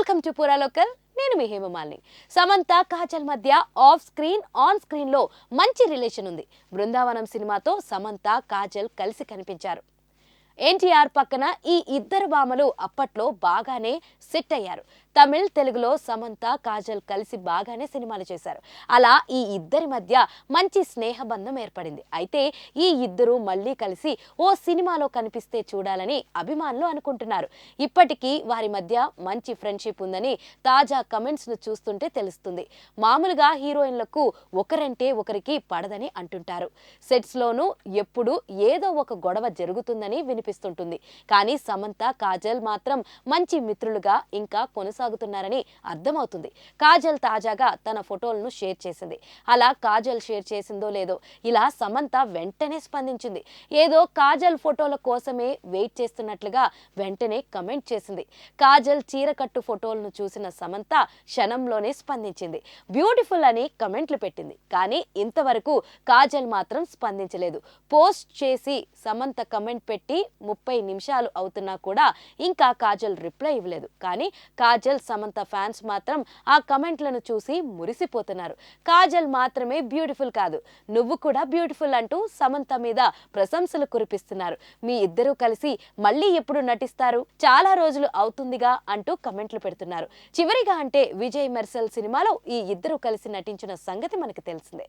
Welcome to పూరా local. నేను మీ హేమమాలిని. సమంత కాజల్ మధ్య ఆఫ్ స్క్రీన్ ఆన్ స్క్రీన్లో మంచి రిలేషన్ ఉంది. బృందావనం సినిమాతో సమంత కాజల్ కలిసి కనిపించారు. ఎన్టీఆర్ పక్కన ఈ ఇద్దరు భామలు అప్పట్లో బాగానే సెట్ అయ్యారు. తమిళ్ తెలుగులో సమంత కాజల్ కలిసి బాగానే సినిమాలు చేశారు. అలా ఈ ఇద్దరి మధ్య మంచి స్నేహబంధం ఏర్పడింది. అయితే ఈ ఇద్దరు మళ్ళీ కలిసి ఓ సినిమాలో కనిపిస్తే చూడాలని అభిమానులు అనుకుంటున్నారు. ఇప్పటికీ వారి మధ్య మంచి ఫ్రెండ్షిప్ ఉందని తాజా కమెంట్స్ను చూస్తుంటే తెలుస్తుంది. మామూలుగా హీరోయిన్లకు ఒకరంటే ఒకరికి పడదని అంటుంటారు. సెట్స్ లోనూ ఎప్పుడు ఏదో ఒక గొడవ జరుగుతుందని వినిపిస్తుంటుంది కానీ సమంత కాజల్ మాత్రం మంచి మిత్రులుగా ఇంకా కొనసాగుతున్నారని అర్థమవుతుంది. కాజల్ తాజాగా తన ఫోటోలను షేర్ చేసింది. అలా కాజల్ షేర్ చేసిందో లేదో ఇలా సమంత వెంటనే స్పందించింది. ఏదో కాజల్ ఫోటోల కోసమే వెయిట్ చేస్తున్నట్లుగా వెంటనే కమెంట్ చేసింది. కాజల్ చీరకట్టు ఫోటోలను చూసిన సమంత క్షణంలోనే స్పందించింది. బ్యూటిఫుల్ అని కమెంట్లు పెట్టింది. కానీ ఇంతవరకు కాజల్ మాత్రం స్పందించలేదు. పోస్ట్ చేసి సమంత కమెంట్ పెట్టి ముప్పై నిమిషాలు అవుతున్నా కూడా ఇంకా కాజల్ రిప్లై ఇవ్వలేదు. కానీ కాజల్ సమంత ఫ్యాన్స్ మాత్రం ఆ కమెంట్లను చూసి మురిసిపోతున్నారు. కాజల్ మాత్రమే బ్యూటిఫుల్ కాదు. నువ్వు కూడా బ్యూటిఫుల్ అంటూ సమంత మీద ప్రశంసలు కురిపిస్తున్నారు. మీ ఇద్దరూ కలిసి మళ్ళీ ఎప్పుడు నటిస్తారు? చాలా రోజులు అవుతుందిగా అంటూ కమెంట్లు పెడుతున్నారు. చివరిగా అంటే విజయ్ మెర్సల్ సినిమాలో ఈ ఇద్దరు కలిసి నటించిన సంగతి మనకు తెలిసిందే.